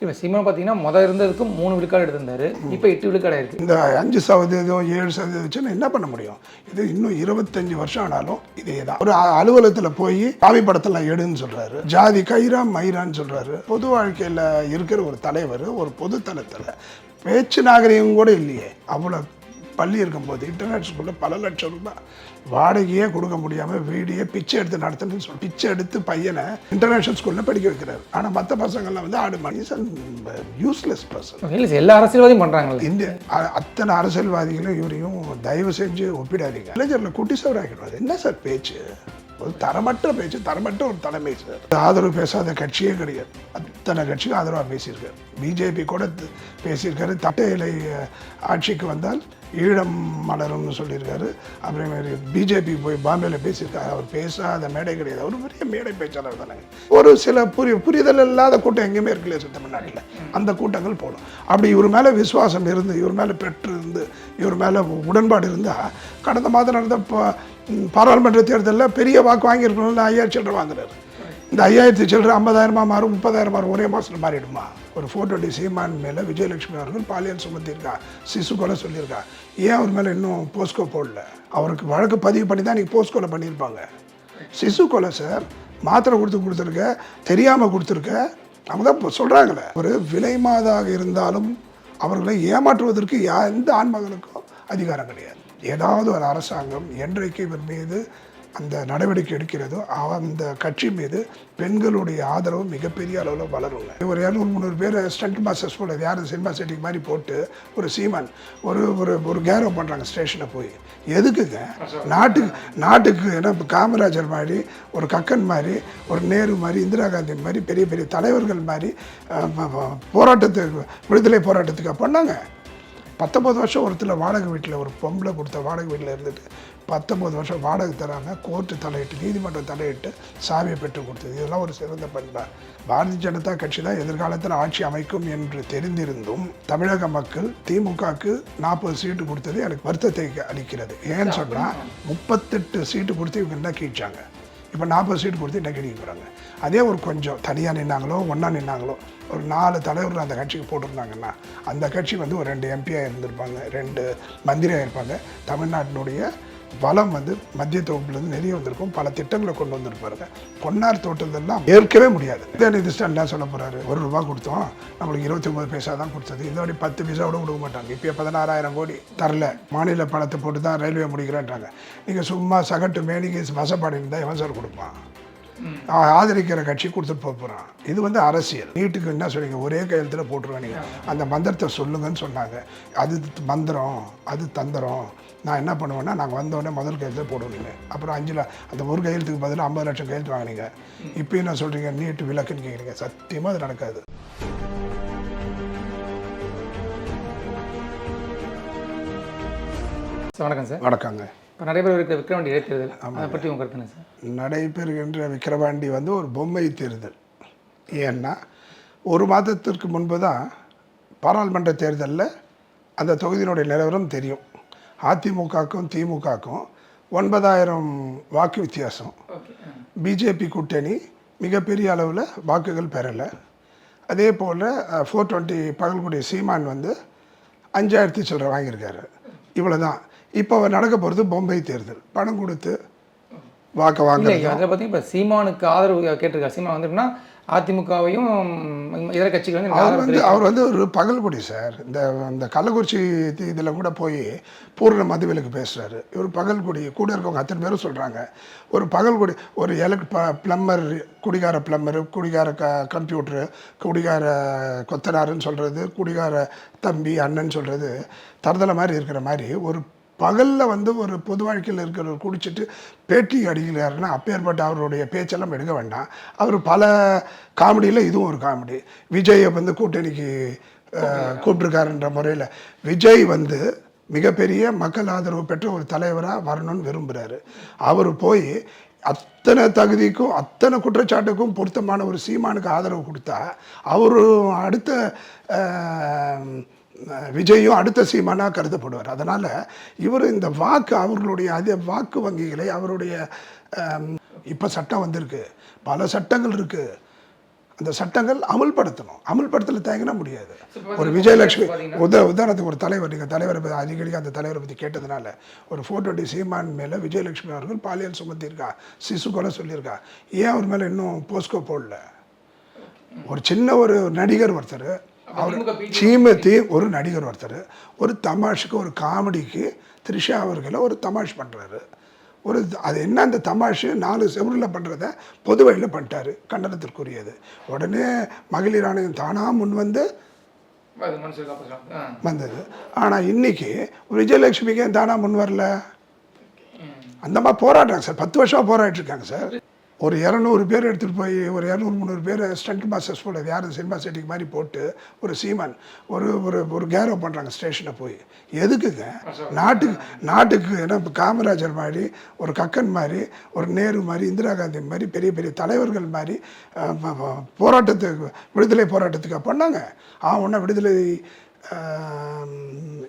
இப்போ சீமான் பார்த்தீங்கன்னா மொதல் இருந்ததுக்கு மூணு விழுக்காடு எடுத்திருந்தாரு. இப்போ எட்டு விழுக்காடு ஆயிருக்கு. இந்த அஞ்சு சதவீதம் ஏழு சதவீதம் வச்சுன்னா என்ன பண்ண முடியும்? இது இன்னும் இருபத்தஞ்சு வருஷம் ஆனாலும் இதே தான் ஒரு அலுவலகத்தில் போய் காவி படத்தில் எடுன்னு சொல்கிறாரு ஜாதி கைரா மைரான்னு சொல்கிறாரு பொது வாழ்க்கையில் இருக்கிற ஒரு தலைவர் ஒரு பொதுத்தனத்தில் பேச்சு நாகரிகம் கூட இல்லையே. அவ்வளோ பள்ளி இருக்கும்போது இன்டர்நெட் ஸ்கூலில் பல லட்சம் ரூபாய் வாடகையே கொடுக்க முடியாமல் வீடியே பிச்சை எடுத்து நடத்தணும்னு சொல்லி பிச்சை எடுத்து பையனை இன்டர்நேஷனல் ஸ்கூலில் படிக்க வைக்கிறாரு. ஆனால் மற்ற பசங்கள்லாம் வந்து ஆடு மணி யூஸ்லெஸ் பர்சன் எல்லா அரசியல்வாதியும் பண்ணுறாங்கல்ல இந்த அத்தனை அரசியல்வாதிகளும் இவரையும் தயவு செஞ்சு ஒப்பிடாதீங்க. இளைஞரில் குட்டி சவராக்கிடுவார் என்ன சார் பேச்சு? ஒரு தரமற்ற பேச்சு தரமற்ற ஒரு தலைமை சார். ஆதரவு பேசாத கட்சியே கிடையாது. அத்தனை கட்சிக்கும் ஆதரவாக பேசியிருக்காரு. பிஜேபி கூட பேசியிருக்காரு. தட்டை இலை ஆட்சிக்கு வந்தால் ஈழம் மலரும்னு சொல்லியிருக்காரு. அப்புறம் பிஜேபி போய் பாம்பேல பேசியிருக்காரு. அவர் பேசாத மேடை கிடையாது. அவர் பெரிய மேடை பேச்சாளர் தானே. ஒரு சில புரி புரிதல் இல்லாத கூட்டம் எங்கேயுமே இருக்குல்லையே சார் தமிழ்நாட்டில் அந்த கூட்டங்கள் போடும். அப்படி இவர் மேலே விசுவாசம் இருந்து இவர் மேலே பெற்று இருந்து இவர் மேலே உடன்பாடு இருந்தால் கடந்த மாதம் நடந்த பாராளுமன்ற தேர்தலில் பெரிய வாக்கு வாங்கியிருக்கணும்னு ஐயாயிரம் சில்லரை வாங்குறாரு. இந்த ஐயாயிரத்தி சில்லற ஐம்பதாயிரமா மாறும் முப்பதாயிரம் மாறும் ஒரே மாதத்தில் மாறிடுமா? ஒரு ஃபோர் டுவெண்ட்டி சீமான் மேலே விஜயலட்சுமி அவர்கள் பாலியல் சுமத்தியிருக்கா சிசு கொலை சொல்லியிருக்கா. ஏன் அவர் மேலே இன்னும் போஸ்கோ போடல? அவருக்கு வழக்கு பதிவு பண்ணி தான் நீங்கள் போஸ்கோவில் பண்ணியிருப்பாங்க. சிசு கொலை சார் மாத்திரை கொடுத்து கொடுத்துருக்க தெரியாமல் கொடுத்துருக்க அவங்க தான் இப்போ சொல்கிறாங்களே ஒரு விலை மாதாக இருந்தாலும் அவர்களை ஏமாற்றுவதற்கு எந்த ஆண்மகனுக்கும் அதிகாரம் கிடையாது. ஏதாவது ஒரு அரசாங்கம் என்றைக்கு இவர் மீது அந்த நடவடிக்கை எடுக்கிறதோ அந்த கட்சி மீது பெண்களுடைய ஆதரவு மிகப்பெரிய அளவில் வளருங்க. ஒரு இரநூறு முந்நூறு பேர் ஸ்டண்ட் மாஸ்டர்ஸ் போல வேறு சினிமா செட்டிங் மாதிரி போட்டு ஒரு சீமான் ஒரு ஒரு ஒரு கேரோ பண்ணுறாங்க ஸ்டேஷனை போய். எதுக்குங்க? நாட்டுக்கு நாட்டுக்கு ஏன்னா இப்போ காமராஜர் மாதிரி ஒரு கக்கன் மாதிரி ஒரு நேரு மாதிரி இந்திரா காந்தி மாதிரி பெரிய பெரிய தலைவர்கள் மாதிரி போராட்டத்துக்கு விடுதலை போராட்டத்துக்கு பண்ணாங்க பத்தொம்பது வருஷம் ஒருத்தர் வாடகை வீட்டில் ஒரு பொம்பளை கொடுத்த வாடகை வீட்டில் இருந்துட்டு பத்தொம்பது வருஷம் வாடகை தராங்க கோர்ட்டு தலையிட்டு நீதிமன்றம் தலையிட்டு சாவியை பெற்று கொடுத்தது. இதெல்லாம் ஒரு சிறந்த பண்பா. பாரதிய ஜனதா கட்சி தான் எதிர்காலத்தில் ஆட்சி அமைக்கும் என்று தெரிந்திருந்தும் தமிழக மக்கள் திமுகவுக்கு நாற்பது சீட்டு கொடுத்தது எனக்கு வருத்தத்தை அளிக்கிறது. ஏன்னு சொன்னால் முப்பத்தெட்டு சீட்டு கொடுத்து இவங்க என்ன கீழ்ச்சாங்க இப்போ நாற்பது சீட்டு கொடுத்து என்ன போகிறாங்க. அதே ஒரு கொஞ்சம் தனியாக நின்னாங்களோ ஒன்றா நின்னாங்களோ ஒரு நாலு தலைவர் அந்த கட்சிக்கு போட்டிருந்தாங்கன்னா அந்த கட்சி வந்து ஒரு ரெண்டு எம்பியாக இருந்திருப்பாங்க ரெண்டு மந்திரியாக இருப்பாங்க. தமிழ்நாட்டினுடைய வளம் வந்து மத்திய தொகுப்புலேருந்து நிறைய வந்திருக்கும். பல திட்டங்களை கொண்டு வந்திருப்பாருங்க. பொன்னார் தோட்டத்தெல்லாம் ஏற்கவே முடியாது. உதயநிதி ஸ்டாலின் என்ன சொல்ல போகிறாரு ஒரு ரூபா கொடுத்தோம். நம்மளுக்கு இருபத்தி ஒன்பது பைசா தான் கொடுத்தது. இதோட பத்து பைசா கூட கொடுக்க மாட்டாங்க. இப்போ பதினாறாயிரம் கோடி தரல. மாநில பணத்தை போட்டு தான் ரயில்வே முடிக்கிறேன்றாங்க. நீங்கள் சும்மா சகட்டு மேனிக்கு வசப்பாடு இருந்தால் எவன் சார் கொடுப்பான்? அவன் ஆதரிக்கிற கட்சி கொடுத்துட்டு போக போகிறான் இது வந்து அரசியல். நீட்டுக்கு என்ன சொல்லுங்க ஒரே கையெழுத்தில் போட்டுருவானீங்க அந்த மந்திரத்தை சொல்லுங்கன்னு சொன்னாங்க. அது மந்திரம் அது தந்திரம் நான் என்ன பண்ணுவேன்னா நாங்கள் வந்தோடனே முதல் கையெழுத்து போடுவீங்க அப்புறம் அஞ்சில் அந்த ஒரு கையெழுத்துக்கு பதிலாக ஐம்பது லட்சம் கையெழுத்து வாங்கினீங்க. இப்போ என்ன சொல்கிறீங்க நீட்டு விளக்குன்னு கேட்குறீங்க சத்தியமாக அது நடக்காது. சார் வணக்கம் சார். நடக்காங்க இப்போ நடைபெற இருக்கிற விக்ரவாண்டி இடைத்தேர்தல் அதை பற்றி உங்க கருத்து சார்? நடைபெறுகின்ற விக்கிரவாண்டி வந்து ஒரு பொம்மை தேர்தல். ஏன்னா ஒரு மாதத்திற்கு முன்பு தான் பாராளுமன்ற தேர்தலில் அந்த தொகுதியினுடைய நிலவரம் தெரியும். அதிமுகக்கும் திமுகக்கும் ஒன்பதாயிரம் வாக்கு வித்தியாசம். பிஜேபி கூட்டணி மிகப்பெரிய அளவில் வாக்குகள் பெறலை. அதே போல் ஃபோர் டுவெண்ட்டி பகல்குடி சீமான் வந்து அஞ்சாயிரத்தி சில்லரை வாங்கியிருக்காரு. இவ்வளோ தான் இப்போ நடக்க போகிறது பொம்பை தேர்தல். பணம் கொடுத்து வாக்கு வாங்குறது அதில் பார்த்தீங்கன்னா இப்போ சீமானுக்கு ஆதரவு கேட்டிருக்காரு சீமான் வந்துட்டுனா அதிமுகவையும் இதர கட்சிகள் அவர் வந்து அவர் வந்து ஒரு பகல்குடி சார். இந்த இந்த கள்ளக்குறிச்சி இதில் கூட போய் பூர்ண மதுவிலுக்கு பேசுகிறாரு இவர் பகல்குடி கூட இருக்கவங்க அத்தனை பேரும் சொல்கிறாங்க ஒரு பகல்குடி ஒரு எலக்ட் ப பிளம்பர் குடிகார பிளம்பரு குடிகார க கம்ப்யூட்டரு குடிகார கொத்தனாருன்னு சொல்கிறது குடிகார தம்பி அண்ணன் சொல்கிறது தருதலை மாதிரி இருக்கிற மாதிரி ஒரு பகலில் வந்து ஒரு பொது வாழ்க்கையில் இருக்கிறவர் குடிச்சிட்டு பேட்டி அடிக்கிறாருன்னா அப்பேற்பட்ட அவருடைய பேச்செல்லாம் எடுக்க வேண்டாம். அவர் பல காமெடியில் இதுவும் ஒரு காமெடி. விஜயை வந்து கூட்டணிக்கு கூப்பிட்டுருக்காருன்ற முறையில் விஜய் வந்து மிகப்பெரிய மக்கள் ஆதரவு பெற்ற ஒரு தலைவராக வரணும்னு விரும்புகிறாரு அவர் போய் அத்தனை தகுதிக்கும் அத்தனை குற்றச்சாட்டுக்கும் பொருத்தமான ஒரு சீமானுக்கு ஆதரவு கொடுத்தா அவர் அடுத்த விஜயும் அடுத்த சீமானாக கருதப்படுவார். அதனால் இவர் இந்த வாக்கு அவர்களுடைய அதே வாக்கு வங்கிகளை அவருடைய இப்போ சட்டம் வந்திருக்கு. பல சட்டங்கள் இருக்குது அந்த சட்டங்கள் அமல்படுத்தணும். அமல்படுத்தல தயங்கினா முடியாது. ஒரு விஜயலட்சுமி உத உதாரணத்துக்கு ஒரு தலைவர் நீங்கள் தலைவரை பத்தி அடிக்கடி அந்த தலைவரை பற்றி கேட்டதுனால ஒரு ஃபோட்டோ டி சீமான் மேலே விஜயலட்சுமி அவர்கள் பாலியல் சுமத்தியிருக்கா? சிசு கொலை சொல்லியிருக்கா. ஏன் அவர் மேலே இன்னும் போஸ்கோ போடல? ஒரு சின்ன ஒரு நடிகர் ஒருத்தர் அவர் சீமத்தி ஒரு நடிகர் ஒருத்தர். ஒரு தமாஷுக்கு ஒரு காமெடிக்கு த்ரிஷா அவர்களை ஒரு தமாஷ் பண்ணுறாரு ஒரு அது என்ன அந்த தமாஷு? நாலு செவரில் பண்ணுறத பொது வழியில் பண்ணிட்டாரு கண்டனத்திற்குரியது. உடனே மகளிர் ஆணையம் தானாக முன் வந்து வந்தது. ஆனால் இன்னைக்கு விஜயலட்சுமிக்கு ஏன் தானா முன் வரல? அந்த மாதிரி போராடுறாங்க சார். பத்து வருஷமா போராடிட்டு இருக்காங்க சார். ஒரு இரநூறு பேர் எடுத்துகிட்டு போய் ஒரு இரநூறு முந்நூறு பேர் ஸ்டண்ட் மாஸ்டர்ஸ் போல யார் சினிமா செட்டிங் மாதிரி போட்டு ஒரு சீமன் ஒரு ஒரு ஒரு கேரோ பண்ணுறாங்க ஸ்டேஷனை போய். எதுக்குங்க? நாட்டுக்கு நாட்டுக்கு ஏன்னா இப்போ காமராஜர் மாதிரி ஒரு கக்கன் மாதிரி ஒரு நேரு மாதிரி இந்திரா காந்தி மாதிரி பெரிய பெரிய தலைவர்கள் மாதிரி போராட்டத்துக்கு விடுதலை போராட்டத்துக்கு பண்ணாங்க. ஆ ஒன்றா விடுதலை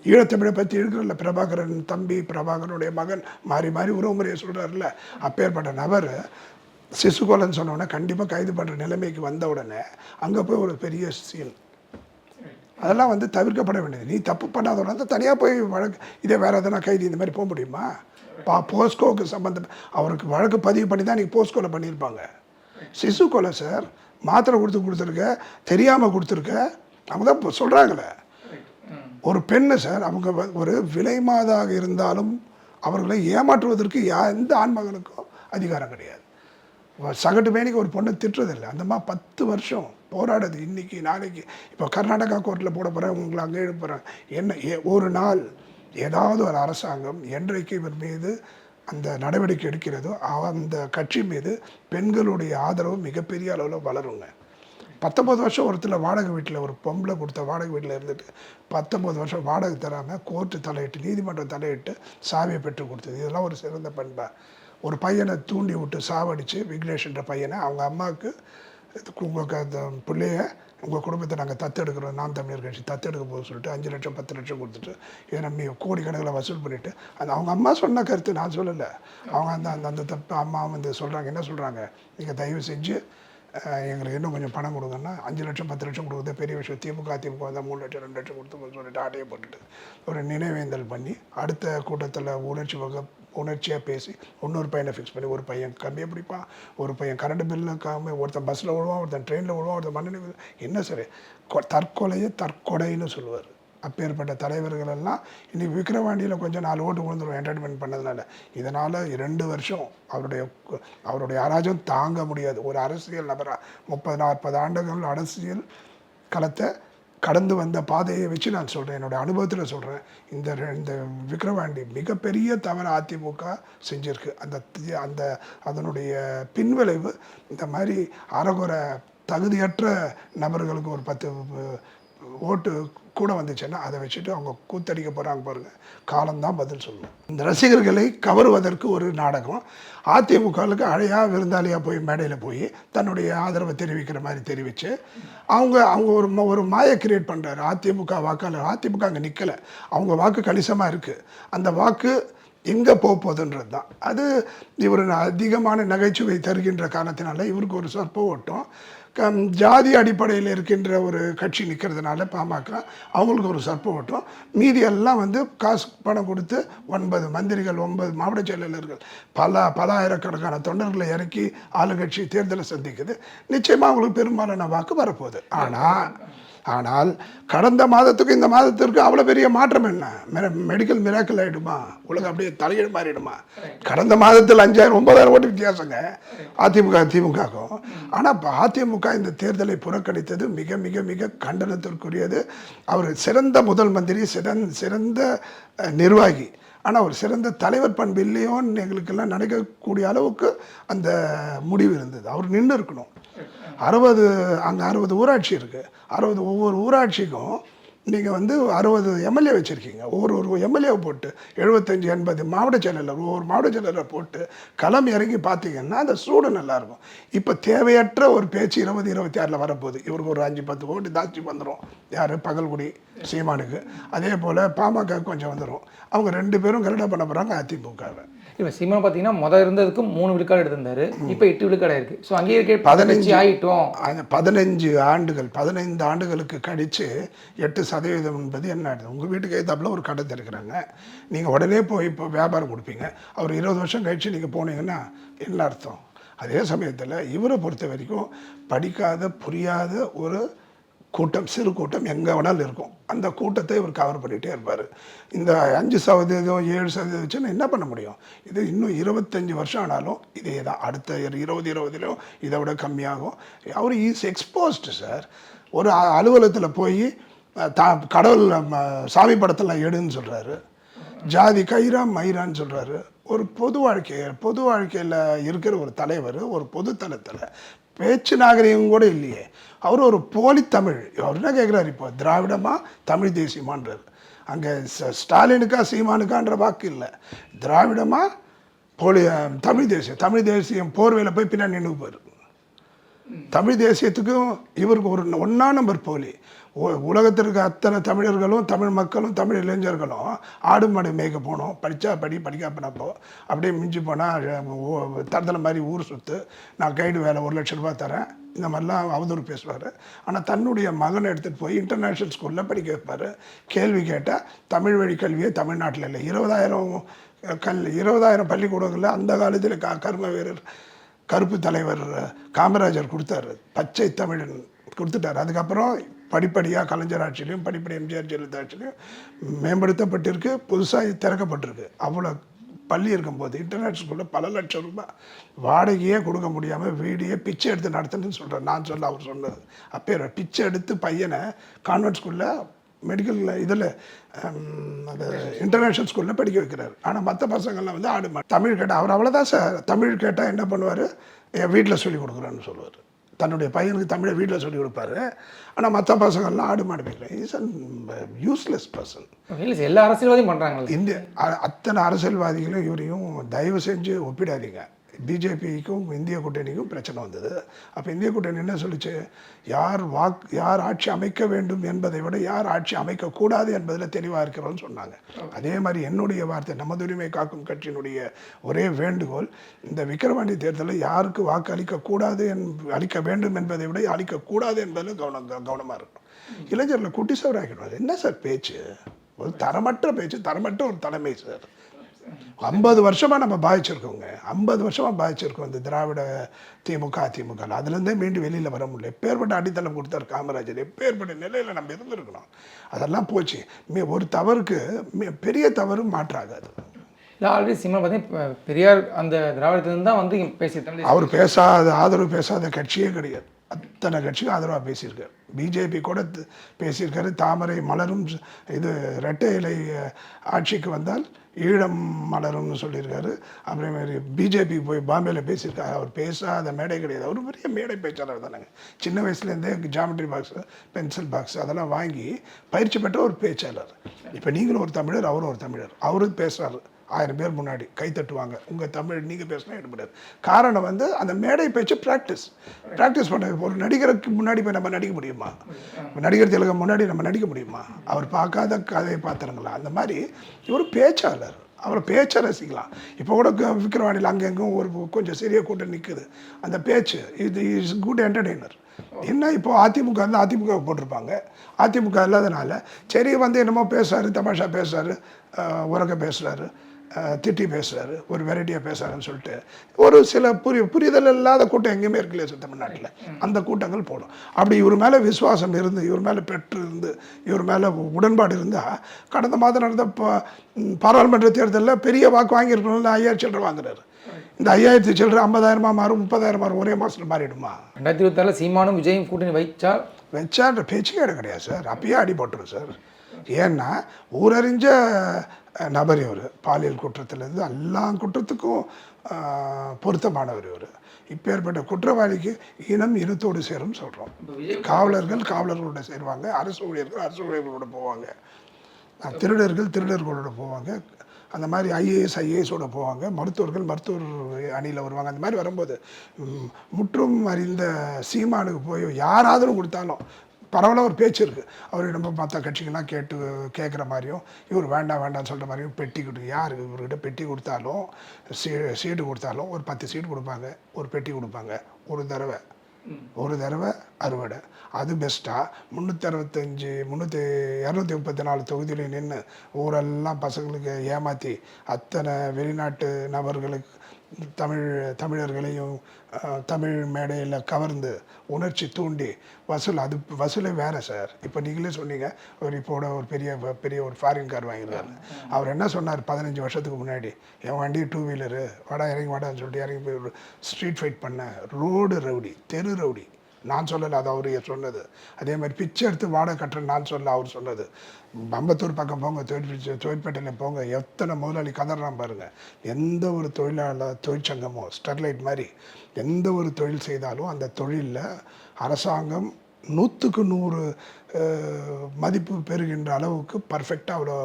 ஈழத்தமிழை பற்றி இருக்கிறல்ல பிரபாகரன் தம்பி பிரபாகரனுடைய மகன் மாறி மாறி உறவுமுறையை சொல்கிறார்ல அப்பேற்பட்ட நபர் சிசுகோலன்னு சொன்னோடனே கண்டிப்பாக கைது பண்ணுற நிலைமைக்கு வந்த உடனே அங்கே போய் ஒரு பெரிய சீன் அதெல்லாம் வந்து தவிர்க்கப்பட வேண்டியது. நீ தப்பு பண்ணாத உடனே தனியாக போய் வழக்கு இதே வேறு எதனா கைது இந்த மாதிரி போக முடியுமா? பா போஸ்கோவுக்கு சம்மந்தம் அவருக்கு வழக்கு பதிவு பண்ணி தான் நீங்கள் போஸ்கோவில் பண்ணியிருப்பாங்க. சிசு கொலை சார் மாத்திரை கொடுத்து கொடுத்துருக்க தெரியாமல் கொடுத்துருக்க அவங்க தான் சொல்கிறாங்களே ஒரு பெண்ணு சார் அவங்க வ- ஒரு விலைமாதாக இருந்தாலும் அவர்களை ஏமாற்றுவதற்கு எந்த ஆண்மகனுக்கும் அதிகாரம் கிடையாது. சகட்டு மேனிக்கு ஒரு பொண்ணை திட்டுறதில்லை. அந்த மாதிரி பத்து வருஷம் போராடுது. இன்றைக்கி நாளைக்கு. இப்போ கர்நாடகா கோர்ட்டில் போட போகிறேன் உங்களை அங்கே எழுப்புகிறேன் என்ன ஏ- ஒரு நாள் ஏதாவது ஒரு அரசாங்கம் என்றைக்கு இவர் மீது அந்த நடவடிக்கை எடுக்கிறதோ அந்த கட்சி மீது பெண்களுடைய ஆதரவு மிகப்பெரிய அளவில் வளருங்க. பத்தொம்பது வருஷம் ஒருத்தர் வாடகை வீட்டில் ஒரு பொம்பளை கொடுத்த வாடகை வீட்டில் இருந்துட்டு பத்தொம்பது வருஷம் வாடகை தராமல் கோர்ட்டு தலையிட்டு நீதிமன்றம் தலையிட்டு சாவியை பெற்று கொடுத்தது. இதெல்லாம் ஒரு சிறந்த பண்பா. ஒரு பையனை தூண்டி விட்டு சாவடித்து விக்னேஷ்ன்ற பையனை அவங்க அம்மாவுக்கு உங்கள் அந்த பிள்ளைய உங்கள் குடும்பத்தை நாங்கள் தத்தெடுக்கிறோம் நாம் தமிழர் கட்சி தத்தெடுக்க போது சொல்லிட்டு அஞ்சு லட்சம் பத்து லட்சம் கொடுத்துட்டு இதை நம்ம கோடிக்கணக்கில் வசூல் பண்ணிவிட்டு அது அவங்க அம்மா சொன்ன கருத்து நான் சொல்லலை. அவங்க அந்த அந்த அந்த தப்பு அம்மா வந்து சொல்கிறாங்க என்ன சொல்கிறாங்க நீங்கள் தயவு செஞ்சு எங்களுக்கு இன்னும் கொஞ்சம் பணம் கொடுங்கன்னா அஞ்சு லட்சம் பத்து லட்சம் கொடுக்குறது பெரிய விஷயம். திமுக திமுக வந்தால் மூணு லட்சம் ரெண்டு லட்சம் கொடுத்து சொல்லிட்டு ஆட்டையை போட்டுட்டு ஒரு நினைவேந்தல் பண்ணி அடுத்த கூட்டத்தில் உணர்ச்சி வகை உணர்ச்சியாக பேசி இன்னொரு பையனை ஃபிக்ஸ் பண்ணி ஒரு பையன் கம்மியாக பிடிப்பான் ஒரு பையன் கரண்ட் பில்லு காம ஒருத்தன் பஸ்ஸில் விழுவான் ஒருத்தன் ட்ரெயினில் விழுவான் ஒருத்தன் மண்ணெண்ணெய் என்ன சரி? கொ- தற்கொலையை தற்கொடைன்னு சொல்லுவார். அப்பேற்பட்ட தலைவர்கள் எல்லாம் இன்னைக்கு விக்ரவாண்டியில் கொஞ்சம் நாலு ஓட்டு விழுந்துடும் என்டர்டைன்மெண்ட் பண்ணதுனால. இதனால் ரெண்டு வருஷம் அவருடைய அவருடைய அராஜம் தாங்க முடியாது. ஒரு அரசியல் நபராக முப்பது நாற்பது ஆண்டுகள் அரசியல் களத்தை கடந்து வந்த பாதையை வச்சு நான் சொல்கிறேன் என்னோட அனுபவத்தில் சொல்கிறேன் இந்த ரெ- இந்த விக்ரவாண்டி மிகப்பெரிய தவறு அதிமுக செஞ்சிருக்கு. அந்த தி- அந்த அதனுடைய பின்விளைவு இந்த மாதிரி அறகுறை தகுதியற்ற நபர்களுக்கு ஒரு பத்து ஓட்டு கூட வந்துச்சுன்னா அதை வச்சுட்டு அவங்க கூத்தடிக்க போகிறாங்க பாருங்க. காலம்தான் பதில் சொல்லுவோம் இந்த ரசிகர்களை கவருவதற்கு ஒரு நாடகம். அதிமுகவுக்கு அழையா விருந்தாளியாக போய் மேடையில் போய் தன்னுடைய ஆதரவை தெரிவிக்கிற மாதிரி தெரிவித்து அவங்க அவங்க ஒரு ம- ஒரு மாயை கிரியேட் பண்ணுறாரு அதிமுக வாக்காளர் அதிமுக அங்கே நிற்கலை அவங்க வாக்கு கணிசமாக இருக்குது அந்த வாக்கு எங்கே போக போகுதுன்றது தான். அது இவர் அதிகமான நகைச்சுவை தருகின்ற காரணத்தினால இவருக்கு ஒரு சொற்ப ஓட்டம். ஜாதி அடிப்படையில் இருக்கின்ற ஒரு கட்சி நிற்கிறதுனால பாமக அவங்களுக்கு ஒரு சொற்ப மீதி எல்லாம் வந்து காசு பணம் கொடுத்து ஒன்பது மந்திரிகள் ஒன்பது மாவட்ட செயலாளர்கள் பல பலாயிரக்கணக்கான தொண்டர்களை இறக்கி ஆளுங்கட்சி தேர்தலை சந்திக்குது. நிச்சயமாக அவங்களுக்கு பெரும்பாலான வாக்கு வரப்போகுது. ஆனால் ஆனால் கடந்த மாதத்துக்கு இந்த மாதத்திற்கு அவ்வளோ பெரிய மாற்றம் என்ன? மெடிக்கல் மிராக்கல் ஆகிடுமா உலகம் அப்படியே தலையீடு மாறிடுமா? கடந்த மாதத்தில் அஞ்சாயிரம் ஒன்பதாயிரம் ஓட்டு வித்தியாசங்க. அதிமுக திமுகக்கும். ஆனால் இப்போ அதிமுக இந்த தேர்தலை புறக்கணித்தது மிக மிக மிக கண்டனத்திற்குரியது. அவர் சிறந்த முதல் மந்திரி சிறந்த சிறந்த நிர்வாகி. ஆனால் ஒரு சிறந்த தலைவர் பண்பு இல்லையோன்னு எங்களுக்கெல்லாம் நினைக்கக்கூடிய அளவுக்கு அந்த முடிவு இருந்தது. அவர் நின்று இருக்கணும் அறுபது அங்கே அறுபது ஊராட்சி இருக்குது அறுபது ஒவ்வொரு ஊராட்சிக்கும் நீங்கள் வந்து அறுபது எம்எல்ஏ வச்சுருக்கீங்க. ஒவ்வொரு ஒரு எம்எல்ஏவை போட்டு எழுபத்தஞ்சி எண்பது மாவட்ட செயலாளர் ஒவ்வொரு மாவட்ட செயலரை போட்டு களம் இறங்கி பார்த்தீங்கன்னா அந்த சூடு நல்லாயிருக்கும் இப்போ தேவையற்ற ஒரு பேச்சு இருபது இருபத்தி ஆறில் வரப்போகுது. இவருக்கு ஒரு அஞ்சு பத்து ஓட்டு தாச்சி வந்துடும் யார்? பகல்குடி. சீமானுக்கு. அதே போல் பாமக கொஞ்சம் வந்துடும் அவங்க ரெண்டு பேரும் கரெக்டாக பண்ண போகிறாங்க அதிமுகவை இப்போ சீமான் பார்த்தீங்கன்னா முதல் இருந்ததுக்கு மூணு விழுக்காடு எடுத்திருந்தாரு. இப்போ எட்டு விழுக்காடு ஆயிருக்கு ஸோ அங்கேயே இருக்க பதினஞ்சு. ஆகிட்டோம் அந்த பதினஞ்சு ஆண்டுகள் பதினைந்து ஆண்டுகளுக்கு கழித்து எட்டு சதவீதம் என்பது என்ன ஆகுது உங்கள் வீட்டுக்கு ஏதாப்புல ஒரு கடை திறக்கிறாங்க நீங்கள் உடனே போய் இப்போ வியாபாரம் கொடுப்பீங்க. அவர் இருபது வருஷம் கழித்து நீங்கள் போனீங்கன்னா என்ன அர்த்தம்? அதே சமயத்தில் இவரை பொறுத்த வரைக்கும் படிக்காத புரியாத ஒரு கூட்டம் சிறு கூட்டம் எங்கே வேணாலும் இருக்கும். அந்த கூட்டத்தை இவர் கவர் பண்ணிகிட்டே இருப்பார். இந்த அஞ்சு சதவீதம் ஏழு சதவீதம் வச்சுன்னா என்ன பண்ண முடியும்? இது இன்னும் இருபத்தஞ்சி வருஷம் ஆனாலும் இதே தான். அடுத்த இருபது இருபதுலையும் இதை விட கம்மியாகும். அவர் இஸ் எக்ஸ்போஸ்டு சார் ஒரு அ- அலுவலகத்தில் போய் தா கடவுள் சாமி படத்தெல்லாம் எடுன்னு சொல்கிறாரு ஜாதி கைரா மயிரான்னு சொல்கிறாரு ஒரு பொது வாழ்க்கை பொது வாழ்க்கையில் இருக்கிற ஒரு தலைவர் ஒரு பொதுத்தலத்தில் பேச்சு நாகரிகம் கூட இல்லையே. அவர் ஒரு போலி தமிழ் அவர் என்ன கேட்குறாரு இப்போ? திராவிடமா? தமிழ் தேசியமான்றார். அங்கே ஸ்டாலினுக்கா சீமானுக்கான்ற வாக்கு இல்லை. திராவிடமா? போலி தமிழ் தேசியம். தமிழ் தேசியம் போர்வையில் போய் பின்னாடி நின்றுப்பார் தமிழ் தேசியத்துக்கும் இவருக்கு ஒரு ஒன்றா நம்பர் போலி. உலகத்திற்கு அத்தனை தமிழர்களும் தமிழ் மக்களும் தமிழ் இளைஞர்களும் ஆடு மாடு மேய்க்க போனோம். படித்தா படி படிக்காப்பினப்போ அப்படியே மிஞ்சி போனால் தரத்தில் மாதிரி ஊர் சுற்று நான் கைடு வேலை ஒரு லட்ச ரூபா தரேன். இந்த மாதிரிலாம் அவதூறு பேசுவார். ஆனால் தன்னுடைய மகனை எடுத்துகிட்டு போய் இன்டர்நேஷ்னல் ஸ்கூலில் படிக்க வைப்பார். கேள்வி கேட்டால் தமிழ் வழி கல்வியே தமிழ்நாட்டில் இல்லை. இருபதாயிரம் கல் இருபதாயிரம் பள்ளிக்கூடங்களில் அந்த காலத்தில் க கர்ம வீரர் கருப்பு தலைவர் காமராஜர் கொடுத்தாரு. பச்சை தமிழன் கொடுத்துட்டார். அதுக்கப்புறம் படிப்படியாக கலைஞர் ஆட்சியிலையும் படிப்படி எம்ஜிஆர் ஜெயலலிதா ஆட்சியிலையும் மேம்படுத்தப்பட்டிருக்கு புதுசாக திறக்கப்பட்டிருக்கு. அவ்வளோ பள்ளி இருக்கும்போது இன்டர்நெட் ஸ்கூலில் பல லட்சம் ரூபாய் வாடகையே கொடுக்க முடியாமல் வீடியே பிச்சை எடுத்து நடத்துன்னு சொல்கிறேன் நான் சொல்ல அவர் சொன்னது. அப்பேர் பிச்சை எடுத்து பையனை கான்வென்ட் ஸ்கூலில் மெடிக்கல் இதில் அந்த இன்டர்நேஷ்னல் ஸ்கூலில் படிக்க வைக்கிறார். ஆனால் மற்ற பசங்கள்லாம் வந்து ஆடு தமிழ் கேட்டால் அவர் அவ்வளோதான் சார். தமிழ் கேட்டால் என்ன பண்ணுவார்? என் வீட்டில் சொல்லி கொடுக்குறேன்னு சொல்லுவார். தன்னுடைய பையனுக்கு தமிழை வீட்டில் சொல்லி கொடுப்பாரு. ஆனால் மற்ற பசங்கள்லாம் ஆடு மாடு வைக்கல இஸ் அன் யூஸ்லெஸ் பர்சன் இல்லை எல்லா அரசியல்வாதியும் பண்ணுறாங்களே இந்திய அ- அத்தனை அரசியல்வாதிகளும் இவரையும் தயவு செஞ்சு ஒப்பிடாதீங்க. பிஜேபிக்கும் இந்திய கூட்டணிக்கும் பிரச்சனை வந்தது. அப்போ இந்திய கூட்டணி என்ன சொல்லிச்சு? யார் வாக் யார் ஆட்சி அமைக்க வேண்டும் என்பதை விட யார் ஆட்சி அமைக்கக்கூடாது என்பதில் தெளிவாக இருக்கிறோம்னு சொன்னாங்க. அதே மாதிரி என்னுடைய வார்த்தை நமது உரிமை காக்கும் கட்சியினுடைய ஒரே வேண்டுகோள் இந்த விக்கிரவாண்டி தேர்தலில் யாருக்கு வாக்கு அளிக்கக்கூடாது என் அளிக்க வேண்டும் என்பதை விட அளிக்கக்கூடாது என்பதில் கவனம் கவனமாக இருக்கும் இளைஞர்களை குட்டி சவராக்கிடுவார். என்ன சார் பேச்சு? ஒரு தரமற்ற பேச்சு தரமற்ற ஒரு தலைமை சார். ஐம்பது வருஷமாக நம்ம பாதிச்சிருக்கோங்க. ஐம்பது வருஷமாக பாதிச்சிருக்கோம் இந்த திராவிட திமுக அதிமுக அதுலேருந்தே மீண்டும் வெளியில் வர முடியல. எப்பேற்பட்ட அடித்தளம் கொடுத்தார் காமராஜர். எப்பேற்பட்ட நிலையில் நம்ம இருந்திருக்கணும். அதெல்லாம் போச்சு. மே ஒரு தவறுக்கு மீ- பெரிய தவறு மாற்றாகாது. இல்லை ஆல்ரெடி சிம்மன் பார்த்தீங்கன்னா பெரியார் அந்த திராவிடத்துலேருந்து தான் வந்து பேசியிருக்காங்க அவர் பேசாத ஆதரவு பேசாத கட்சியே கிடையாது. அத்தனை கட்சிக்கும் ஆதரவாக பேசியிருக்காரு. பிஜேபி கூட பேசியிருக்காரு. தாமரை மலரும் இது ரெட்டை இலை ஆட்சிக்கு வந்தால் ஈழம் மலரும்னு சொல்லியிருக்காரு. அப்புறம் மாதிரி பிஜேபி போய் பாம்பேல பேசியிருக்காரு. அவர் பேசாத மேடை கிடையாது. அவர் பெரிய மேடை பேச்சாளர் தானேங்க. சின்ன வயசுலேருந்தே ஜாமெட்ரி பாக்ஸ் பென்சில் பாக்ஸ் அதெல்லாம் வாங்கி பயிற்சி பெற்ற ஒரு பேச்சாளர். இப்போ நீங்களும் ஒரு தமிழர் அவரும் ஒரு தமிழர். அவரும் பேசுகிறாரு ஆயிரம் பேர் முன்னாடி கை தட்டுவாங்க. உங்கள் தமிழ் நீங்கள் பேசினா எடுபடாது காரணம் வந்து அந்த மேடை பேச்சு ப்ராக்டிஸ் ப்ராக்டிஸ் பண்ண ஒரு நடிகருக்கு முன்னாடி போய் நம்ம நடிக்க முடியுமா? நடிகர் திலகம் முன்னாடி நம்ம நடிக்க முடியுமா? அவர் பார்க்காத கதையை பார்த்துருங்களா? அந்த மாதிரி இவர் பேச்சாளர். அவரை பேச்சை ரசிக்கலாம் இப்போ கூட விக்கிரவாண்டியில் அங்கெங்கும் ஒரு கொஞ்சம் சிறிய கூட்டம் நிற்குது அந்த பேச்சு இது இஸ் குட் என்டர்டெய்னர் என்ன இப்போ அதிமுக வந்து அதிமுக போட்டிருப்பாங்க. அதிமுக இல்லாதனால சரி வந்து என்னமோ பேசுறாரு தமாஷா பேசுறாரு அஹ், உரக்க பேசுறாரு. அஹ், திட்டி பேசுறாரு. ஒரு வெரைட்டியாக பேசுறாருன்னு சொல்லிட்டு. ஒரு சில புரிய புரிதல் இல்லாத கூட்டம் எங்கேயுமே இருக்கு இல்லையா சார் தமிழ்நாட்டில். அந்த கூட்டங்கள் போடும். அப்படி இவர் மேலே விசுவாசம் இருந்து இவர் மேலே பெற்று இருந்து இவர் மேலே உடன்பாடு இருந்தால் கடந்த மாதம் நடந்த பாராளுமன்ற தேர்தலில் பெரிய வாக்கு வாங்கியிருக்கணும்ல ஐயாயிரம் சில்லரை வாங்குறாரு. இந்த ஐயாயிரத்தி சில்லரை ஐம்பதாயிரமா மாறும் முப்பதாயிரம் மாறும் ஒரே மாதத்தில் மாறிடுமா? ரெண்டாயிரத்தி இருபத்தாறில் சீமானும் விஜயும் கூட்டணி வைச்சால் வச்சான்ற பேச்சுக்கே கிடையாது சார். அப்பயே அடி போட்டுரும் சார். ஏன்னா ஊரறிஞ்ச நபர் இவர். பாலியல் குற்றத்திலேருந்து எல்லா குற்றத்துக்கும் பொருத்தமானவர் இவர். இப்பேற்பட்ட குற்றவாளிக்கு இனம் இனத்தோடு சேரும் சொல்கிறோம் காவலர்கள் காவலர்களோட சேருவாங்க. அரசு ஊழியர்கள் அரசு ஊழியர்களோட போவாங்க. திருடர்கள் திருடர்களோட போவாங்க. அந்த மாதிரி ஐஏஎஸ் ஐஏஎஸோட போவாங்க. மருத்துவர்கள் மருத்துவர் அணியில் வருவாங்க. அந்த மாதிரி வரும்போது முற்றும் அறிந்த சீமானுக்கு போய் யார் ஆதரவு கொடுத்தாலும் பரவலாக ஒரு பேச்சு இருக்குது அவர்கிட்ட போய் பார்த்தா கட்சிகள்லாம் கேட்டு கேட்குற மாதிரியும் இவர் வேண்டாம் வேண்டாம்னு சொல்கிற மாதிரியும் பெட்டி கொடு யார் இவர்கிட்ட பெட்டி கொடுத்தாலும் சீ சீட்டு கொடுத்தாலும் ஒரு பத்து சீட்டு கொடுப்பாங்க ஒரு பெட்டி கொடுப்பாங்க ஒரு தடவை. ஒரு தடவை அறுவடை. அது பெஸ்ட்டாக முந்நூற்றி அறுபத்தஞ்சி முந்நூற்றி இரநூத்தி முப்பத்தி நாலு தொகுதியில் நின்று ஊரெல்லாம் பசங்களுக்கு ஏமாற்றி அத்தனை வெளிநாட்டு நபர்களுக்கு தமிழ் தமிழர்களையும் தமிழ் மேடையில் கவர்ந்து உணர்ச்சி தூண்டி வசூல் அது வசூலே வேறு சார். இப்போ நீங்களே சொன்னீங்க ஒரு இப்போட ஒரு பெரிய பெரிய ஒரு ஃபாரின் கார் வாங்கியிருக்காரு அவர் என்ன சொன்னார் பதினஞ்சு வருஷத்துக்கு முன்னாடி? என் வண்டி டூ வீலரு வாடா இறங்கி வாடான்னு சொல்லிட்டு இறங்கி போய் ஸ்ட்ரீட் ஃபைட் பண்ண. ரோடு ரவுடி தெரு ரவுடி. நான் சொல்லலை அது அவர் சொன்னது. அதே மாதிரி பிச்சை எடுத்து வாடகை கட்டுறேன் நான் சொல்ல அவர் சொன்னது. பம்பத்தூர் பக்கம் போங்க தொழில் தொழிற்பேட்டையில் போங்க எத்தனை முதலாளி கதறான் பாருங்கள் எந்த ஒரு தொழிலாளர் தொழிற்சங்கமோ ஸ்டெர்லைட் மாதிரி எந்த ஒரு தொழில் செய்தாலும் அந்த தொழிலில் அரசாங்கம் நூற்றுக்கு நூறு மதிப்பு பெறுகின்ற அளவுக்கு பர்ஃபெக்டாக அவ்வளோ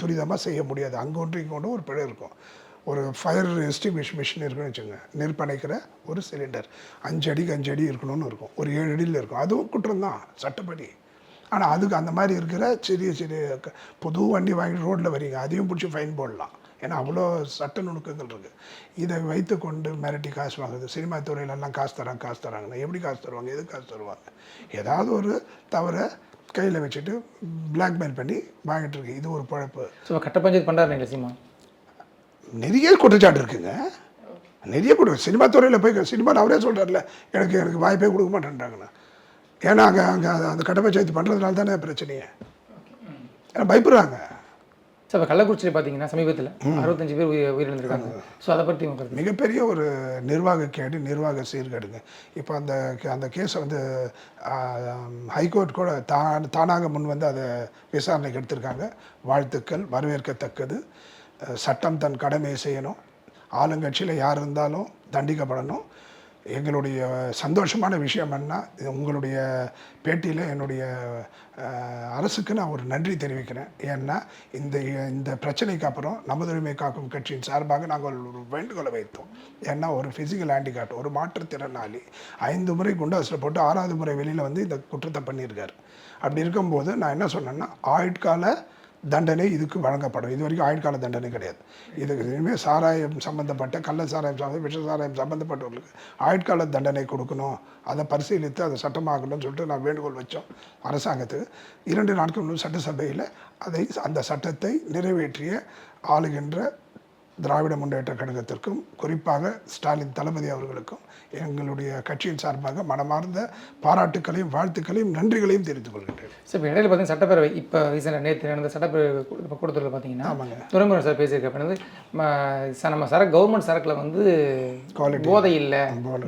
துரிதமாக செய்ய முடியாது. அங்கே ஒன்று இங்கே ஒன்று ஒரு பிழை இருக்கும். ஒரு ஃபயர் எஸ்டிங்விஷ் மிஷின் இருக்குன்னு வச்சுங்க நெருப்பணைக்கிற ஒரு சிலிண்டர் அஞ்சு அடிக்கு அஞ்சு அடி இருக்கணும்னு இருக்கும். ஒரு ஏழு அடியில் இருக்கும். அதுவும் குற்றம் தான் சட்டப்படி. ஆனால் அதுக்கு அந்த மாதிரி இருக்கிற சிறிய சிறிய க- புது வண்டி வாங்கி ரோட்டில் வரீங்க அதையும் பிடிச்சி ஃபைன் போடலாம். ஏன்னா அவ்வளோ சட்ட நுணுக்கங்கள் இருக்குது இதை வைத்து கொண்டு மிரட்டி காசு வாங்குது சினிமா துறையிலெல்லாம் காசு தராங்க காசு தராங்கன்னா. எப்படி காசு தருவாங்க? எது காசு தருவாங்க? ஏதாவது ஒரு தவறை கையில் வச்சுட்டு பிளாக்மெயில் பண்ணி வாங்கிட்டு இருக்கு. இது ஒரு பழப்பு. ஸோ கட்ட பஞ்சாயத்து பண்ணுறாருங்களா சீமா நிறைய குற்றச்சாட்டு இருக்குங்க. நிறைய குற்ற சினிமா துறையில் போய் சினிமாவில் அவரே சொல்கிறார்ல எனக்கு எனக்கு வாய்ப்பே கொடுக்க மாட்டேன்றாங்கண்ணா. ஏன்னா அங்கே அங்கே அந்த கட்ட பஞ்சாயத்து பண்ணுறதுனால தானே பிரச்சனையே. ஏன்னா பயப்படுறாங்க. சார் இப்போ கள்ளக்குறிச்சியில் பார்த்தீங்கன்னா சமீபத்தில் அறுபத்தஞ்சு பேர் உயிர் உயிரிழந்திருக்காங்க. ஸோ அதை பற்றி மிகப்பெரிய ஒரு நிர்வாக கேடு நிர்வாக சீர்கேடுங்க. இப்போ அந்த அந்த கேஸை வந்து ஹைகோர்ட் கூட தான் தானாக முன் வந்து அதை விசாரணைக்கு எடுத்திருக்காங்க. வாழ்த்துக்கள் வரவேற்கத்தக்கது. சட்டம் தன் கடமையை செய்யணும். ஆளுங்கட்சியில் யார் இருந்தாலும் தண்டிக்கப்படணும். எங்களுடைய சந்தோஷமான விஷயம் என்ன இது உங்களுடைய பேட்டியில் என்னுடைய அரசுக்கு நான் ஒரு நன்றி தெரிவிக்கிறேன். ஏன்னா இந்த இந்த பிரச்சனைக்கு அப்புறம் நமதுரிமை காக்கும் கட்சியின் சார்பாக நாங்கள் ஒரு வேண்டுகோளை வைத்தோம். ஏன்னா ஒரு ஃபிசிக்கல் ஹேண்டிகாப்ட் ஒரு மாற்றுத்திறனாளி ஐந்து முறை குண்டாசில் போட்டு ஆறாவது முறை வெளியில் வந்து இந்த குற்றத்தை பண்ணியிருக்காரு. அப்படி இருக்கும்போது நான் என்ன சொன்னேன்னா ஆயுட்கால தண்டனை இதுக்கு வழங்கப்படும். இது வரைக்கும் ஆயுட்கால தண்டனை கிடையாது. இதுக்கு இனிமேல் சாராயம் சம்பந்தப்பட்ட கள்ள சாராயம் சம்மந்த விஷ சாராயம் சம்மந்தப்பட்டவர்களுக்கு ஆயுட்கால தண்டனை கொடுக்கணும். அதை பரிசீலித்து அதை சட்டமாக்கணும்னு சொல்லிட்டு நான் வேண்டுகோள் வச்சோம் அரசாங்கத்துக்கு. இரண்டு நாட்கள் முன்பு சட்டசபையில் அதை அந்த சட்டத்தை நிறைவேற்றிய ஆளுகின்ற திராவிட முன்னேற்ற கழகத்திற்கும் குறிப்பாக ஸ்டாலின் தளபதி அவர்களுக்கும் எங்களுடைய கட்சியின் சார்பாக மனமார்ந்த பாராட்டுக்களையும் வாழ்த்துக்களையும் நன்றிகளையும் தெரிவித்துக் கொள்கின்றேன். சார் இப்போ இடையில பார்த்தீங்கன்னா சட்டப்பேரவை இப்போ ரீசெண்டாக நேற்று நடந்த சட்டப்பேரவை கூட்டத்தில் பார்த்தீங்கன்னா ஆமாங்க. துறைமுருகன் சார் பேசியிருக்க நம்ம சரக்கு கவர்மெண்ட் சரக்கில் வந்து Quality. போதை இல்லை.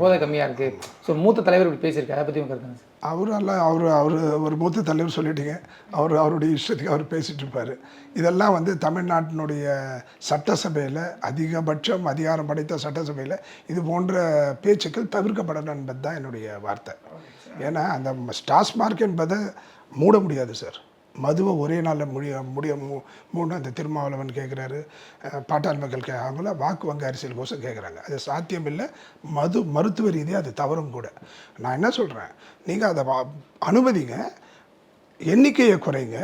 போதை. கம்மியாக இருக்குது ஸோ மூத்த தலைவர் இப்படி பேசியிருக்காரு. அதை பற்றி உங்க கருத்து அவர் நல்லா அவர் அவர் ஒரு மூத்த தலைவர் சொல்லிட்டீங்க. அவர் அவருடைய இஷ்டத்துக்கு அவர் பேசிகிட்டு இருப்பார் இதெல்லாம் வந்து தமிழ்நாட்டினுடைய சட்டசபையில் அதிகபட்சம் அதிகாரம் படைத்த சட்டசபையில் இது போன்ற பேச்சுக்கள் தவிர்க்கப்படணும் என்பது தான் என்னுடைய வார்த்தை. ஏன்னா அந்த டாஸ்மார்க் என்பதை மூட முடியாது சார். மதுவை ஒரே நாளில் முடிய முடிய மூ மூணு அந்த திருமாவளவன் கேட்குறாரு பாட்டாள் மக்கள் கே அவங்கள வாக்கு வங்க அரசியல் கோசம் கேட்குறாங்க அது சாத்தியம் இல்லை. மது மருத்துவ ரீதியாக அது தவறும் கூட. நான் என்ன சொல்கிறேன் நீங்கள் அதை அனுமதிங்க. எண்ணிக்கையை குறைங்க.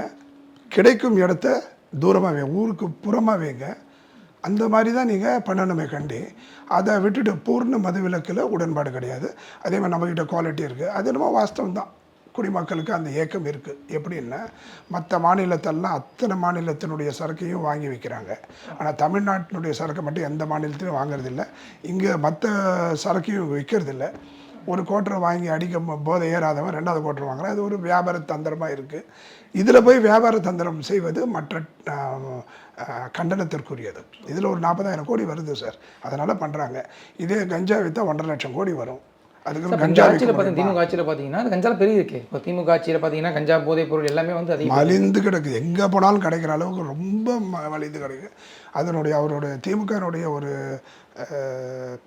கிடைக்கும் இடத்த தூரமாக வை ஊருக்கு புறமாக வைங்க. அந்த மாதிரி தான் நீங்கள் பண்ணணுமே கண்டி. அதை விட்டுட்டு பூர்ண மதுவிலக்கில் உடன்பாடு கிடையாது. அதே மாதிரி நம்மக்கிட்ட குவாலிட்டி இருக்குது அது என்னமோ வாஸ்தவம் தான் குடிமக்களுக்கு அந்த ஏக்கம் இருக்குது எப்படின்னா மற்ற மாநிலத்தெல்லாம் அத்தனை மாநிலத்தினுடைய சரக்கையும் வாங்கி விற்கிறாங்க ஆனால் தமிழ்நாட்டினுடைய சரக்கை மட்டும் எந்த மாநிலத்திலையும் வாங்குறதில்ல. இங்கே மற்ற சரக்கையும் விற்கிறதில்ல ஒரு கோட்டரை வாங்கி அடிக்க போதை ஏறாதவன் ரெண்டாவது கோட்டர் வாங்குறான். அது ஒரு வியாபார தந்திரமாக இருக்குது இதில் போய் வியாபார தந்திரம் செய்வது மற்ற கண்டனத்திற்குரியது. இதில் ஒரு நாற்பதாயிரம் கோடி வருது சார். அதனால் பண்ணுறாங்க இதே கஞ்சா விற்றா ஒன்றரை லட்சம் கோடி வரும். அதுக்கு கஞ்சா ஆட்சியில் பார்த்தீங்கன்னா திமுக ஆட்சியில் பார்த்தீங்கன்னா அது கஞ்சால பெரிய இருக்கு. இப்போ திமுக ஆட்சியில் பார்த்தீங்கன்னா கஞ்சா போதைப் பொருள் எல்லாமே வந்து அதிகம் மலிந்து கிடக்கு எங்கே போனாலும் கிடைக்கிற அளவுக்கு ரொம்ப மலிந்து கிடக்கு. அதனுடைய அவருடைய திமுகனுடைய ஒரு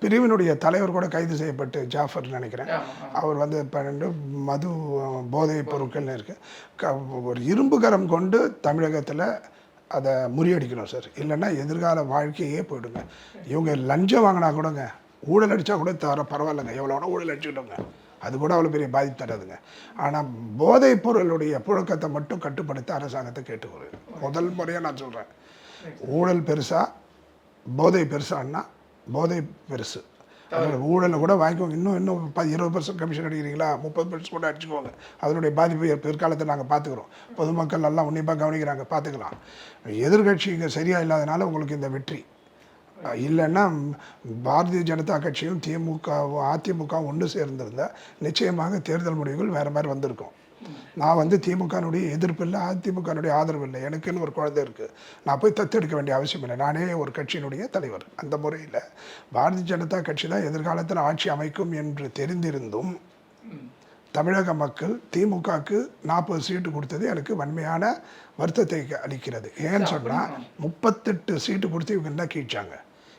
பிரிவினுடைய தலைவர் கூட கைது செய்யப்பட்டு ஜாஃபர் நினைக்கிறேன். அவர் வந்து பன்னெண்டு மது போதைப் பொருட்கள்னு இருக்கு. க ஒரு இரும்பு கரம் கொண்டு தமிழகத்தில் அதை முறியடிக்கணும் சார். இல்லைன்னா எதிர்கால வாழ்க்கையே போயிடுங்க. இவங்க லஞ்சம் வாங்கினா கூடங்க. ஊழல் அடித்தா கூட தர பரவாயில்லைங்க. எவ்வளோ ஊழல் அடிச்சுக்கிட்டோங்க அது கூட அவ்வளோ பெரிய பாதிப்பு தராதுங்க. ஆனால் போதைப் பொருளுடைய புழக்கத்தை மட்டும் கட்டுப்படுத்த அரசாங்கத்தை கேட்டுக்கொள்கிறேன் முதல் முறையாக நான் சொல்கிறேன் ஊழல் பெருசாக போதை பெருசான்னா போதை பெருசு. அதில் ஊழலை கூட வாங்கிக்கோங்க. இன்னும் இன்னும் ப இருபது பர்சன்ட் கமிஷன் அடிக்கிறீங்களா? முப்பது பர்சன்ட் கூட அடிச்சுக்கோங்க. அதனுடைய பாதிப்பு பிற்காலத்தை நாங்கள் பார்த்துக்குறோம். பொதுமக்கள் நல்லா உன்னிப்பாக கவனிக்கிறாங்க. பார்த்துக்கலாம். எதிர்கட்சி இங்கே சரியாக இல்லாதனால உங்களுக்கு இந்த வெற்றி. இல்லைன்னா பாரதிய ஜனதா கட்சியும் திமுகவும் அதிமுகவும் ஒன்று சேர்ந்திருந்தா நிச்சயமாக தேர்தல் முடிவுகள் வேறு மாதிரி வந்திருக்கும். நான் வந்து திமுகனுடைய எதிர்ப்பு இல்லை அதிமுகனுடைய ஆதரவு இல்லை. எனக்குன்னு ஒரு குழந்தை இருக்குது நான் போய் தத்தெடுக்க வேண்டிய அவசியம் இல்லை. நானே ஒரு கட்சியினுடைய தலைவர். அந்த முறையில் பாரதிய ஜனதா கட்சி தான் எதிர்காலத்தில் ஆட்சி அமைக்கும் என்று தெரிந்திருந்தும் தமிழக மக்கள் திமுகவுக்கு நாற்பது சீட்டு கொடுத்தது எனக்கு வன்மையான வருத்தத்தை அளிக்கிறது. ஏன்னு சொன்னால் முப்பத்தெட்டு சீட்டு கொடுத்து இவங்க என்ன கீழ்ச்சாங்க?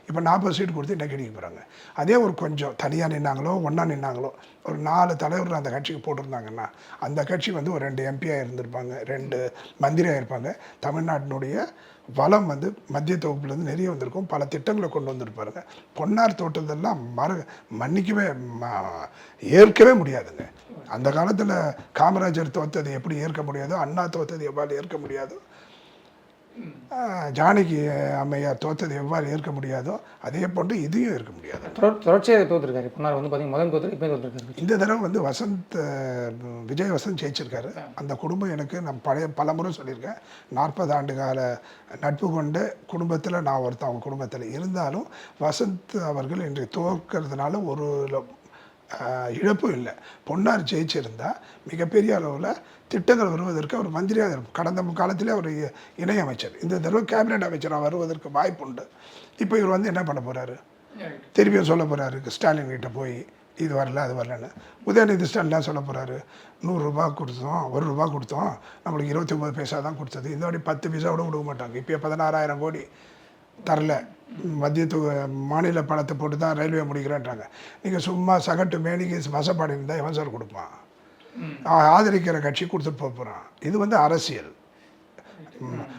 இப்போ நாற்பது சீட் கொடுத்து என்ன கிழிக்க போகிறாங்க. அதே ஒரு கொஞ்சம் தனியாக நின்னாங்களோ ஒன்றா நின்னாங்களோ ஒரு நாலு தலைவர் அந்த கட்சிக்கு போட்டிருந்தாங்கன்னா அந்த கட்சி வந்து ஒரு ரெண்டு எம்பியாக இருந்திருப்பாங்க ரெண்டு மந்திரியாக இருப்பாங்க தமிழ்நாட்டினுடைய வளம் வந்து மத்திய தொகுப்புலேருந்து நிறைய வந்திருக்கும். பல திட்டங்களை கொண்டு வந்திருப்பாருங்க பொன்னார் தோட்டத்தெல்லாம் மறு மன்னிக்கவே ஏற்கவே முடியாதுங்க. அந்த காலத்தில் காமராஜர் தோத்தது எப்படி ஏற்க முடியாதோ அண்ணா தோத்தது எவ்வாறு ஏற்க முடியாதோ ஜானகி அம்மையார் தோத்தது எவ்வாறு ஏற்க முடியாதோ அதே போன்று இதையும் ஏற்க முடியாது. தொடர் தொடர்ச்சியாக தோத்துருக்காரு. பொன்னார் வந்து பார்த்தீங்கன்னா முதல் தோத்து இப்போ தோத்துருக்காரு. இந்த தடவை வந்து வசந்த் விஜய் வசந்த் ஜெயிச்சிருக்காரு. அந்த குடும்பம் எனக்கு நான் பழைய பல முறை சொல்லியிருக்கேன். நாற்பது ஆண்டு கால நட்பு கொண்ட குடும்பத்தில் நான் ஒருத்தன் அவங்க குடும்பத்தில் இருந்தாலும் வசந்த் அவர்கள் இன்று தோற்கிறதுனால ஒரு இழப்பும் இல்லை. பொன்னார் ஜெயிச்சிருந்தா மிகப்பெரிய அளவில் திட்டங்கள் வருவதற்கு அவர் மந்திரியாக இருக்கும் கடந்த காலத்திலே அவர் இணையமைச்சர். அமைச்சர் இந்த தடவை கேபினட் அமைச்சராக வருவதற்கு வாய்ப்புண்டு. இப்போ இவர் வந்து என்ன பண்ண போகிறாரு திருப்பியும் சொல்ல போகிறாரு ஸ்டாலின் கிட்டே போய் இது வரல அது வரலன்னு. உதயநிதி ஸ்டாலின் சொல்ல போகிறாரு நூறுரூபா கொடுத்தோம் ஒரு ரூபா கொடுத்தோம் நம்மளுக்கு இருபத்தி ஒம்பது பைசா தான் கொடுத்தது. இந்த மாதிரி பத்து பைசா கூட கொடுக்க மாட்டாங்க. இப்போ பதினாறாயிரம் கோடி தரல. மத்திய மாநில பணத்தை போட்டு தான் ரயில்வே முடிக்கிறேன்றாங்க. நீங்கள் சும்மா சகட்டு மேனிக்கு வசப்பாடு இருந்தால் எவன் சார் கொடுப்பான்? ஆதரிக்கிற கட்சி கொடுத்துட்டு போக போகிறான் இது வந்து அரசியல்.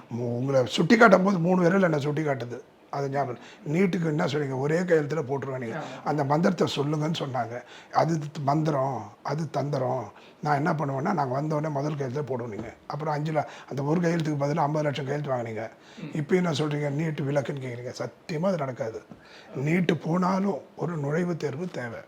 உங்களை சுட்டி காட்டும் போது மூணு விரல் என்னை சுட்டி காட்டுது. அது ஞாபகம் நீட்டுக்கு என்ன சொன்னீங்க ஒரே கையெழுத்தில் போட்டுருவேன் நீங்கள் அந்த மந்திரத்தை சொல்லுங்கன்னு சொன்னாங்க. அது மந்திரம் அது தந்திரம். நான் என்ன பண்ணுவேன்னா நாங்கள் வந்தோடனே முதல் கையெழுத்தில் போடுவோம் நீங்கள் அப்புறம் அஞ்சு ல- அந்த ஒரு கையெழுத்துக்கு பதிலாக ஐம்பது லட்சம் கையெழுத்து வாங்கினீங்க. இப்போ என்ன சொல்கிறீங்க நீட்டு விளக்குன்னு கேட்குறீங்க சத்தியமாக அது நடக்காது. நீட்டு போனாலும் ஒரு நுழைவுத் தேர்வு தேவை.